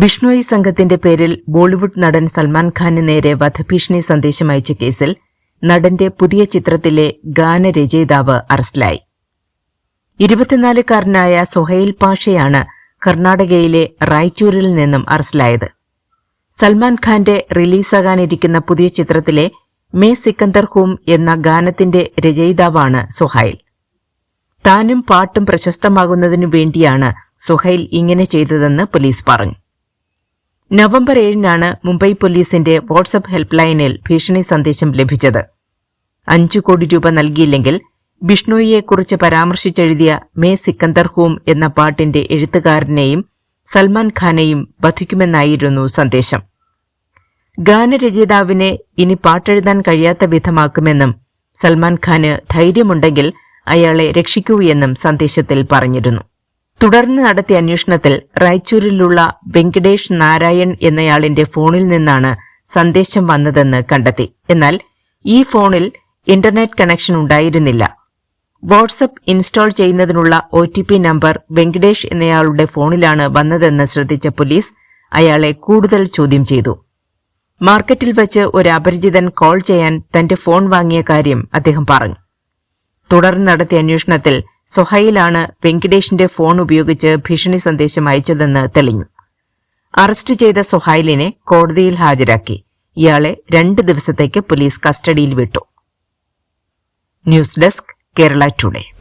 ബിഷ്ണോയി സംഘത്തിന്റെ പേരിൽ ബോളിവുഡ് നടൻ സൽമാൻ ഖാന് നേരെ വധഭീഷണി സന്ദേശം അയച്ച കേസിൽ നടന്റെ പുതിയ ചിത്രത്തിലെ ഗാനരചയിതാവ് അറസ്റ്റിലായി. ഇരുപത്തിനാലുകാരനായ സൊഹൈൽ പാഷയാണ് കർണാടകയിലെ റായ്ചൂരിൽ നിന്നും അറസ്റ്റിലായത്. സൽമാൻ ഖാന്റെ റിലീസാകാനിരിക്കുന്ന പുതിയ ചിത്രത്തിലെ മേ സിക്കന്ദർ ഹൂം എന്ന ഗാനത്തിന്റെ രചയിതാവാണ് സൊഹൈൽ. താനും പാട്ടും പ്രശസ്തമാകുന്നതിനു വേണ്ടിയാണ് സൊഹൈൽ ഇങ്ങനെ ചെയ്തതെന്ന് പോലീസ് പറഞ്ഞു. നവംബർ ഏഴിനാണ് മുംബൈ പോലീസിന്റെ വാട്സപ്പ് ഹെൽപ്പ് ലൈനിൽ ഭീഷണി സന്ദേശം ലഭിച്ചത്. അഞ്ചു കോടി രൂപ നൽകിയില്ലെങ്കിൽ ബിഷ്ണോയിയെക്കുറിച്ച് പരാമർശിച്ചെഴുതിയ മേ സിക്കന്ദർ ഹൂം എന്ന പാട്ടിന്റെ എഴുത്തുകാരനെയും സൽമാൻ ഖാനെയും വധിക്കുമെന്നായിരുന്നു സന്ദേശം. ഗാനരചയിതാവിനെ ഇനി പാട്ടെഴുതാൻ കഴിയാത്ത വിധമാക്കുമെന്നും സൽമാൻ ഖാന് ധൈര്യമുണ്ടെങ്കിൽ അയാളെ രക്ഷിക്കൂ എന്നും സന്ദേശത്തിൽ പറഞ്ഞിരുന്നു. തുടർന്ന് നടത്തിയ അന്വേഷണത്തിൽ റായ്ചൂരിലുള്ള വെങ്കടേഷ് നാരായൺ എന്നയാളിന്റെ ഫോണിൽ നിന്നാണ് സന്ദേശം വന്നതെന്ന് കണ്ടെത്തി. എന്നാൽ ഈ ഫോണിൽ ഇന്റർനെറ്റ് കണക്ഷൻ ഉണ്ടായിരുന്നില്ല. വാട്സപ്പ് ഇൻസ്റ്റാൾ ചെയ്യുന്നതിനുള്ള O T P number Venkatesh എന്നയാളുടെ ഫോണിലാണ് വന്നതെന്ന് ശ്രദ്ധിച്ച പോലീസ് അയാളെ കൂടുതൽ ചോദ്യം ചെയ്തു. മാർക്കറ്റിൽ വച്ച് ഒരു അപരിചിതൻ കോൾ ചെയ്യാൻ തന്റെ ഫോൺ വാങ്ങിയ കാര്യം അദ്ദേഹം പറഞ്ഞു. തുടർന്ന് നടത്തിയ അന്വേഷണത്തിൽ സൊഹൈലാണ് വെങ്കിടേഷിന്റെ ഫോൺ ഉപയോഗിച്ച് ഭീഷണി സന്ദേശം അയച്ചതെന്ന് തെളിഞ്ഞു. അറസ്റ്റ് ചെയ്ത സൊഹൈലിനെ കോടതിയിൽ ഹാജരാക്കി. ഇയാളെ രണ്ട് ദിവസത്തേക്ക് പോലീസ് കസ്റ്റഡിയിൽ വിട്ടു. News desk Kerala today.